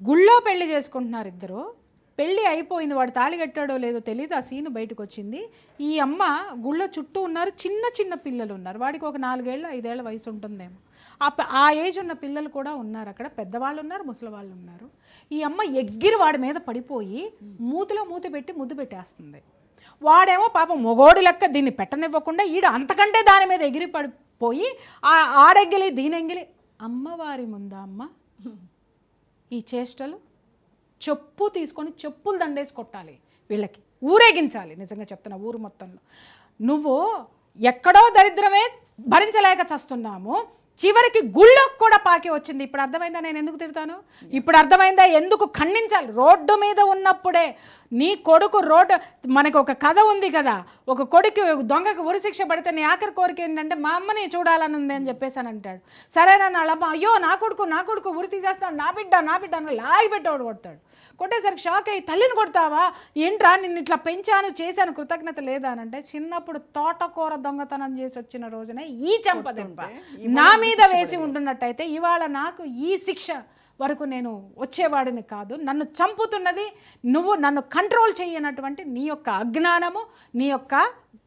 గుళ్ళో పెళ్ళి చేసుకుంటున్నారు ఇద్దరు. పెళ్ళి అయిపోయింది వాడు తాళి కట్టాడో లేదో తెలియదు ఆ సీన్ బయటకు వచ్చింది ఈ అమ్మ గుళ్ళో చుట్టూ ఉన్నారు చిన్న చిన్న పిల్లలు ఉన్నారు. వాడికి ఒక నాలుగేళ్ళు ఐదేళ్ళ వయసు ఉంటుందేమో. ఆ ఆ ఏజ్ ఉన్న పిల్లలు కూడా ఉన్నారు అక్కడ. పెద్దవాళ్ళు ఉన్నారు ముసలి వాళ్ళు ఉన్నారు. ఈ అమ్మ ఎగ్గిరి వాడి మీద పడిపోయి మూతిలో మూతి పెట్టి ముద్దు పెట్టేస్తుంది. వాడేమో పాపం మొగోడి లెక్క దీన్ని పెట్టనివ్వకుండా ఈడు అంతకంటే దాని మీద ఎగిరి పడిపోయి ఆ ఆడెగ్గిలి దీనెంగిలి అమ్మవారి ముందా అమ్మ? ఈ చేష్టలు చెప్పు తీసుకొని చెప్పులు దండేసి కొట్టాలి వీళ్ళకి. ఊరేగించాలి. నిజంగా చెప్తున్నా ఊరు మొత్తంలో. నువ్వు ఎక్కడో దరిద్రమే భరించలేక చస్తున్నాము. చివరికి గుళ్ళోకి కూడా పాకి వచ్చింది. ఇప్పుడు అర్థమైందా? నేను ఎందుకు తిడతాను? ఇప్పుడు అర్థమైందా? ఎందుకు ఖండించాలి? రోడ్డు మీద ఉన్నప్పుడే నీ కొడుకు రోడ్డు మనకు ఒక కథ ఉంది కదా. ఒక కొడుకు దొంగకు ఉరి శిక్ష పడితే నీ ఆఖరి కోరిక ఏంటంటే మా అమ్మని చూడాలని ఉంది అని చెప్పేసి అని అంటాడు. సరేనా అమ్మ అయ్యో నా కొడుకు నా కొడుకు ఉరి తీసేస్తాడు నా బిడ్డ నా బిడ్డ అని లాగి పెట్టేవాడు కొడతాడు. కొట్టేసరికి షాక్ అయ్యి తల్లిని కొడతావా? ఏంట్రా నిన్ను ఇట్లా పెంచాను చేశాను కృతజ్ఞత లేదా అని అంటే చిన్నప్పుడు తోటకూర దొంగతనం చేసి వచ్చిన రోజునే ఈ చెంప దెబ్బ. నా మీద వేసి ఉంటున్నట్టయితే ఇవాళ నాకు ఈ శిక్ష వరకు నేను వచ్చేవాడిని కాదు. నన్ను చంపుతున్నది నువ్వు నన్ను కంట్రోల్ చేయనటువంటి నీ యొక్క అజ్ఞానము నీ యొక్క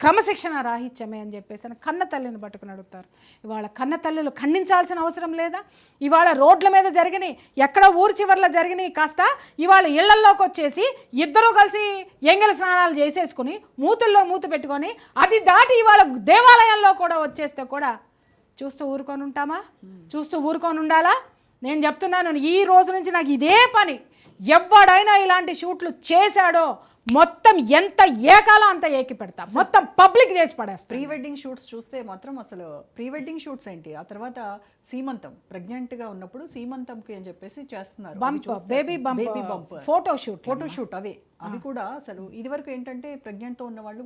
క్రమశిక్షణ రాహిత్యమే అని చెప్పేసి అని కన్న తల్లిని పట్టుకుని అడుగుతారు. ఇవాళ కన్న తల్లులు ఖండించాల్సిన అవసరం లేదా? ఇవాళ రోడ్ల మీద జరిగినాయి ఎక్కడ ఊరు చివర్లో జరిగినాయి కాస్త ఇవాళ ఇళ్ళల్లోకి వచ్చేసి ఇద్దరూ కలిసి ఎంగల స్నానాలు చేసేసుకుని మూతుల్లో మూత పెట్టుకొని అది దాటి ఇవాళ దేవాలయాల్లో కూడా వచ్చేస్తే కూడా చూస్తూ ఊరుకొని ఉంటామా? చూస్తూ ఊరుకొని ఉండాలా? నేను చెప్తున్నాను ఈ రోజు నుంచి నాకు ఇదే పని. ఎవడైనా ఇలాంటి షూట్లు చేశాడో మొత్తం ఎంత ఏకాలో అంత ఏకి పెడతా మొత్తం పబ్లిక్ చేసి పడేస్తా. ప్రీ వెడ్డింగ్ షూట్స్ చూస్తే మాత్రం అసలు ప్రీ వెడ్డింగ్ షూట్స్ ఏంటి? ఆ తర్వాత సీమంతం ప్రెగ్నెంట్గా ఉన్నప్పుడు సీమంతంకి అని చెప్పేసి చేస్తున్నారు. బేబీ అసలు bump. Photo shoot photo shoot అవే. అవి కూడా అసలు ఇదివరకు ఏంటంటే ప్రెగ్నెంట్తో ఉన్న వాళ్ళు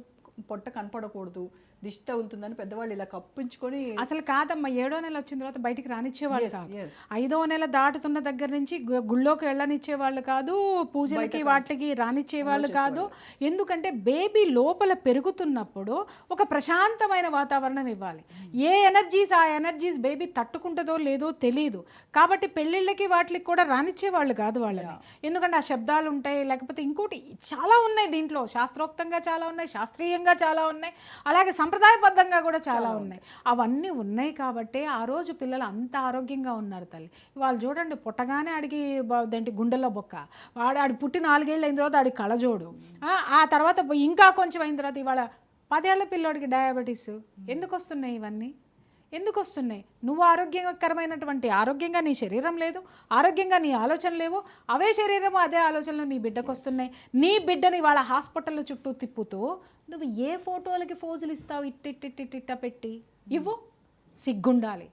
పొట్ట కనపడకూడదు. దిష్టి తగులుతుందని పెద్దవాళ్ళు ఇలా కప్పించుకొని అసలు కాదమ్మా ఏడో నెల వచ్చిన తర్వాత బయటికి రానిచ్చేవాళ్ళు కాదు. ఐదో నెల దాటుతున్న దగ్గర నుంచి గుళ్ళోకి వెళ్ళనిచ్చేవాళ్ళు కాదు పూజలకి వాటికి రానిచ్చేవాళ్ళు కాదు. ఎందుకంటే బేబీ లోపల పెరుగుతున్నప్పుడు ఒక ప్రశాంతమైన వాతావరణం ఇవ్వాలి. ఏ ఎనర్జీస్ ఆ ఎనర్జీస్ బేబీ తట్టుకుంటుందో లేదో తెలియదు కాబట్టి పెళ్ళిళ్ళకి వాటికి కూడా రానిచ్చేవాళ్ళు కాదు వాళ్ళని. ఎందుకంటే ఆ శబ్దాలు ఉంటాయి లేకపోతే ఇంకోటి చాలా ఉన్నాయి దీంట్లో. శాస్త్రోక్తంగా చాలా ఉన్నాయి శాస్త్రీయంగా చాలా ఉన్నాయి. అలాగే సంప్రదాయబద్ధంగా కూడా చాలా ఉన్నాయి. అవన్నీ ఉన్నాయి కాబట్టి ఆ రోజు పిల్లలు అంత ఆరోగ్యంగా ఉన్నారు తల్లి. వాళ్ళు చూడండి పుట్టగానే బ- దేంటి గుండెల్లో బొక్క. వాడు ఆడి పుట్టి నాలుగేళ్ళు అయిన తర్వాత ఆడి కళజోడు ఆ, ఆ తర్వాత ఇంకా కొంచెం అయిన తర్వాత ఇవాళ పదేళ్ళ పిల్లోడికి డయాబెటీస్ ఎందుకు వస్తున్నాయి ఇవన్నీ? ఎందుకు వస్తున్నాయి నువ్వు ఆరోగ్యకరమైనటువంటి ఆరోగ్యంగా నీ శరీరం లేదు ఆరోగ్యంగా నీ ఆలోచన లేవు అవే శరీరము అదే ఆలోచనలు నీ బిడ్డకు వస్తున్నాయి. నీ బిడ్డని వాళ్ళ హాస్పిటల్ చుట్టూ తిప్పుతూ నువ్వు ఏ ఫోటోలకి ఫోజులు ఇస్తావు? ఇట్టిట్టిట్టిట్ట పెట్టి. ఇవ్వు. సిగ్గుండాలి.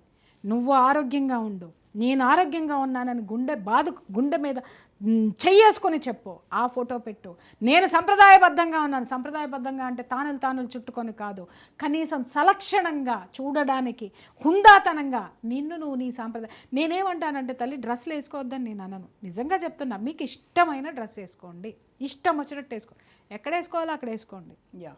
నువ్వు ఆరోగ్యంగా ఉండు. నేను ఆరోగ్యంగా ఉన్నానని గుండె బాధ గుండె మీద చెయ్యేసుకొని చెప్పు. ఆ ఫోటో పెట్టు. నేను సంప్రదాయబద్ధంగా ఉన్నాను. సంప్రదాయబద్ధంగా అంటే తానులు తానులు చుట్టుకొని కాదు. కనీసం సలక్షణంగా చూడడానికి హుందాతనంగా నిన్ను నువ్వు నీ సాంప్రదాయ నేనేమంటానంటే తల్లి డ్రెస్సులు వేసుకోవద్దని నేను అనను. నిజంగా చెప్తున్నా మీకు ఇష్టమైన డ్రెస్ వేసుకోండి. ఇష్టం వచ్చినట్టు వేసుకోండి ఎక్కడ వేసుకోవాలో అక్కడ వేసుకోండి. యా.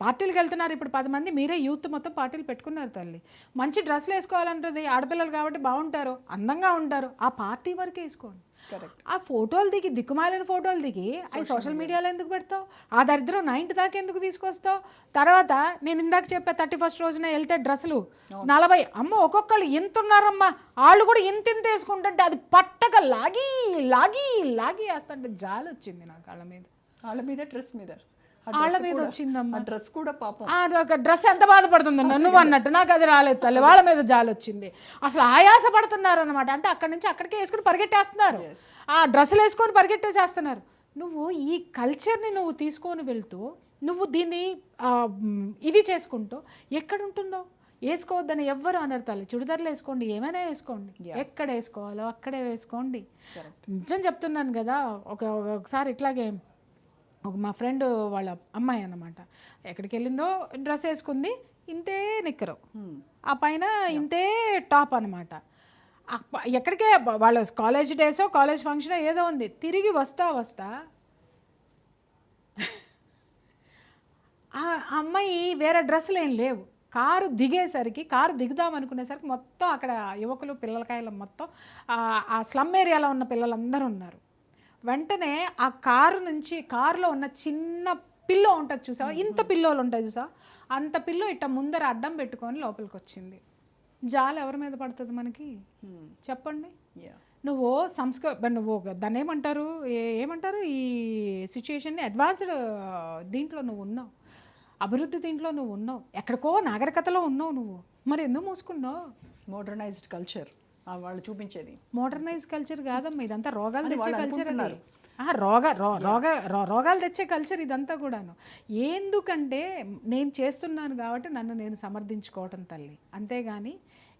పార్టీలకు వెళ్తున్నారు. ఇప్పుడు పది మంది మీరే యూత్ మొత్తం పార్టీలు పెట్టుకున్నారు తల్లి. మంచి డ్రెస్సులు వేసుకోవాలంటుంది. ఆడపిల్లలు కాబట్టి బాగుంటారు. అందంగా ఉంటారు. ఆ పార్టీ వరకు వేసుకోండి. ఆ ఫోటోలు దిగి దిక్కుమాలిన ఫోటోలు దిగి అవి సోషల్ మీడియాలో ఎందుకు పెడతావు? ఆ దరిద్రం నైన్త్ దాకా ఎందుకు తీసుకొస్తావు? తర్వాత నేను ఇందాక చెప్పా థర్టీ ఫస్ట్ రోజున వెళ్తే డ్రెస్సులు నలభై అమ్మ ఒక్కొక్కళ్ళు ఇంత ఉన్నారమ్మా వాళ్ళు కూడా ఇంత ఇంత వేసుకుంటుంటే అది పట్టక లాగి లాగి లాగి వేస్తుంటే జాలి వచ్చింది నా కాళ్ళ మీద. వాళ్ళ మీద డ్రెస్ మీద. వాళ్ళ మీద వచ్చిందమ్మా. డ్రెస్ కూడా పాపం. డ్రెస్ ఎంత బాధపడుతుంది నువ్వు అన్నట్టు. నాకు అది రాలేదు తల్లి వాళ్ళ మీద జాలి వచ్చింది అసలు ఆయాస పడుతున్నారు అనమాట అంటే అక్కడి నుంచి అక్కడికే వేసుకుని పరిగెట్టేస్తున్నారు. ఆ డ్రెస్సులు వేసుకొని పరిగెట్టేసేస్తున్నారు. నువ్వు ఈ కల్చర్ని నువ్వు తీసుకొని వెళ్తూ నువ్వు దీన్ని ఇది చేసుకుంటూ ఎక్కడ ఉంటున్నావు వేసుకోవద్దని ఎవ్వరు అనరు తల్లి. చుడిదార్లు వేసుకోండి ఏమైనా వేసుకోండి. ఎక్కడ వేసుకోవాలో అక్కడే వేసుకోండి. నిజం చెప్తున్నాను కదా ఒక ఒకసారి ఇట్లాగే ఒక మా ఫ్రెండ్ వాళ్ళ అమ్మాయి అన్నమాట. ఎక్కడికి వెళ్ళిందో డ్రెస్ వేసుకుంది ఇంతే నిక్కరు. ఆ పైన ఇంతే టాప్ అనమాట ఎక్కడికే వాళ్ళ కాలేజ్ డేసో కాలేజ్ ఫంక్షన్ ఏదో ఉంది. తిరిగి వస్తా వస్తా. ఆ అమ్మాయి వేరే డ్రెస్సులు ఏం లేవు. కారు దిగేసరికి కారు దిగుదాం అనుకునేసరికి మొత్తం అక్కడ యువకులు పిల్లలకాయలు మొత్తం ఆ స్లమ్ ఏరియాలో ఉన్న పిల్లలందరూ ఉన్నారు. వెంటనే ఆ కారు నుంచి కారులో ఉన్న చిన్న పిల్లో ఉంటుంది చూసావా? ఇంత పిల్లోలు ఉంటాయి చూసావా? అంత పిల్లో ఇట్ట ముందర అడ్డం పెట్టుకొని లోపలికి వచ్చింది జాలు ఎవరి మీద పడుతుంది మనకి? చెప్పండి. నువ్వు సంస్క నువ్వు దాన్ని ఏమంటారు? ఏమంటారు? ఈ సిచ్యుయేషన్ని అడ్వాన్స్డ్ దీంట్లో నువ్వు ఉన్నావు. అభివృద్ధి దీంట్లో నువ్వు ఉన్నావు. ఎక్కడికో నాగరికతలో ఉన్నావు నువ్వు. మరి ఎందుకు మూసుకున్నావు? మోడర్నైజ్డ్ కల్చర్ వాళ్ళు చూపించేది. మోడర్నైజ్ కల్చర్ కాదమ్మా ఇదంతా రోగాలు తెచ్చే కల్చర్. ఆహా, రోగ రోగ రో- రోగాలు తెచ్చే కల్చర్ ఇదంతా కూడాను. ఎందుకంటే నేను చేస్తున్నాను కాబట్టి నన్ను నేను సమర్థించుకోవటం తల్లి. అంతేగాని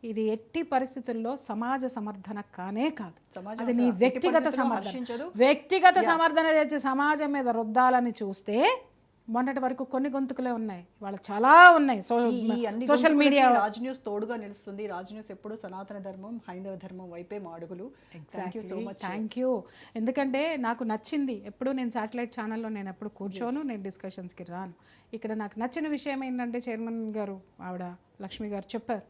ఇది ఎట్టి పరిస్థితుల్లో సమాజ సమర్థన కానే కాదు. అది నీ వ్యక్తిగత సమర్థన. హర్షించదు. వ్యక్తిగత సమర్థన తెచ్చి సమాజం మీద రుద్దాలని చూస్తే మొన్నటి వరకు కొన్ని గొంతుకులే ఉన్నాయి. వాళ్ళ చాలా ఉన్నాయి. సోషల్ మీడియా రాజ్ న్యూస్ తోడుగా నిలుస్తుంది. రాజ్ న్యూస్ ఎప్పుడు సనాతన ధర్మం హైందవ ధర్మం వైపే మా అడుగులు thank you so much thank you ఎందుకంటే నాకు నచ్చింది. ఎప్పుడు నేను శాటిలైట్ ఛానల్లో నేను ఎప్పుడు కూర్చోను నేను డిస్కషన్స్కి రాను. ఇక్కడ నాకు నచ్చిన విషయం ఏంటంటే చైర్మన్ గారు ఆవిడ లక్ష్మి గారు చెప్పారు.